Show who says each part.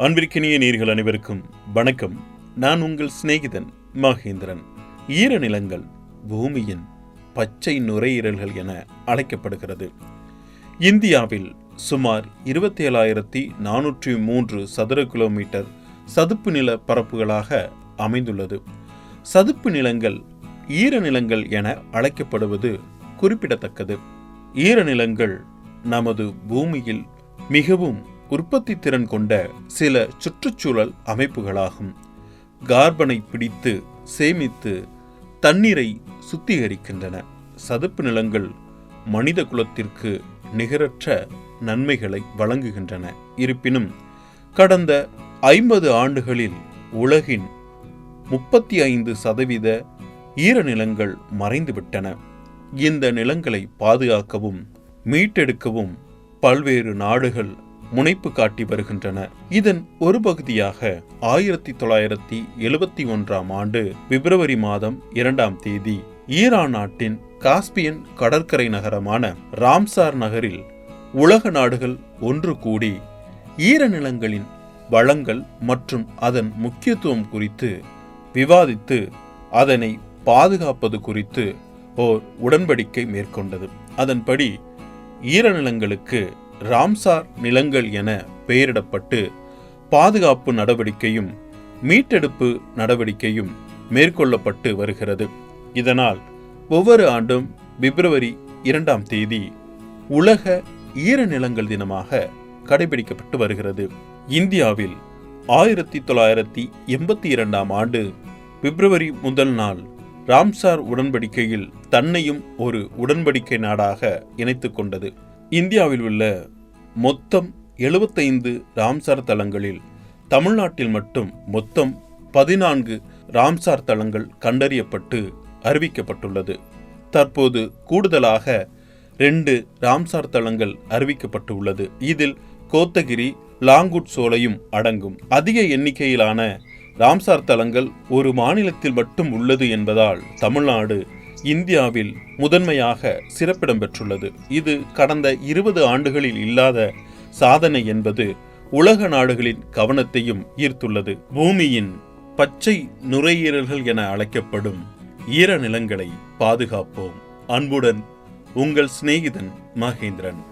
Speaker 1: அன்பிற்கினிய நீர்கள் அனைவருக்கும் வணக்கம். நான் உங்கள் சிநேகிதன் மகேந்திரன். ஈரநிலங்கள் பூமியின் பச்சை நுரையீரல்கள் என அழைக்கப்படுகிறது. இந்தியாவில் சுமார் இருபத்தி ஏழாயிரத்தி நானூற்றி மூன்று சதுர கிலோமீட்டர் சதுப்பு நில பரப்புகளாக அமைந்துள்ளது. சதுப்பு நிலங்கள் ஈரநிலங்கள் என அழைக்கப்படுவது குறிப்பிடத்தக்கது. ஈரநிலங்கள் நமது பூமியில் மிகவும் உற்பத்தி திறன் கொண்ட சில சுற்றுச்சூழல் அமைப்புகளாகும். கார்பனை பிடித்து சேமித்து தண்ணீரை சுத்திகரிக்கின்றன. சதுப்பு நிலங்கள் மனித குலத்திற்கு நிகரற்ற நன்மைகளை வழங்குகின்றன. இருப்பினும் கடந்த ஐம்பது ஆண்டுகளில் உலகின் முப்பத்தி ஐந்து சதவீத ஈரநிலங்கள் மறைந்துவிட்டன. இந்த நிலங்களை பாதுகாக்கவும் மீட்டெடுக்கவும் பல்வேறு நாடுகள் முனைப்பு காட்டி வருகின்றன. இதன் ஒரு பகுதியாக ஆயிரத்தி தொள்ளாயிரத்தி எழுபத்தி ஒன்றாம் ஆண்டு பிப்ரவரி மாதம் இரண்டாம் தேதி ஈரான் நாட்டின் காஸ்பியன் கடற்கரை நகரமான ராம்சார் நகரில் உலக நாடுகள் ஒன்று கூடி ஈரநிலங்களின் வளங்கள் மற்றும் அதன் முக்கியத்துவம் குறித்து விவாதித்து அதனை பாதுகாப்பது குறித்து ஓர் உடன்படிக்கை மேற்கொண்டது. அதன்படி ஈரநிலங்களுக்கு ராம்சார் நிலங்கள் என பெயரிடப்பட்டு பாதுகாப்பு நடவடிக்கையும் மீட்டெடுப்பு நடவடிக்கையும் மேற்கொள்ளப்பட்டு வருகிறது. இதனால் ஒவ்வொரு ஆண்டும் பிப்ரவரி இரண்டாம் தேதி உலக ஈரநிலங்கள் தினமாக கடைபிடிக்கப்பட்டு வருகிறது. இந்தியாவில் ஆயிரத்தி தொள்ளாயிரத்தி எண்பத்தி இரண்டாம் ஆண்டு பிப்ரவரி முதல் நாள் ராம்சார் உடன்படிக்கையில் தன்னையும் ஒரு உடன்படிக்கை நாடாக இணைத்துக் கொண்டது. இந்தியாவில் உள்ள மொத்தம் எழுபத்தைந்து ராம்சார் தலங்களில் தமிழ்நாட்டில் மட்டும் மொத்தம் பதினான்கு ராம்சார் தலங்கள் கண்டறியப்பட்டு அறிவிக்கப்பட்டுள்ளது. தற்போது கூடுதலாக ரெண்டு ராம்சார் தலங்கள் அறிவிக்கப்பட்டு உள்ளது இதில் கோத்தகிரி லாங்குட் சோலையும் அடங்கும். அதிக எண்ணிக்கையிலான ராம்சார் தலங்கள் ஒரு மாநிலத்தில் மட்டும் உள்ளது என்பதால் தமிழ்நாடு இந்தியாவில் முதன்மையாக சிறப்பிடம் பெற்றுள்ளது. இது கடந்த இருபது ஆண்டுகளில் இல்லாத சாதனை என்பது உலக நாடுகளின் கவனத்தையும் ஈர்த்துள்ளது. பூமியின் பச்சை நுரையீரல்கள் என அழைக்கப்படும் ஈரநிலங்களை பாதுகாப்போம். அன்புடன் உங்கள் சிநேகிதன் மகேந்திரன்.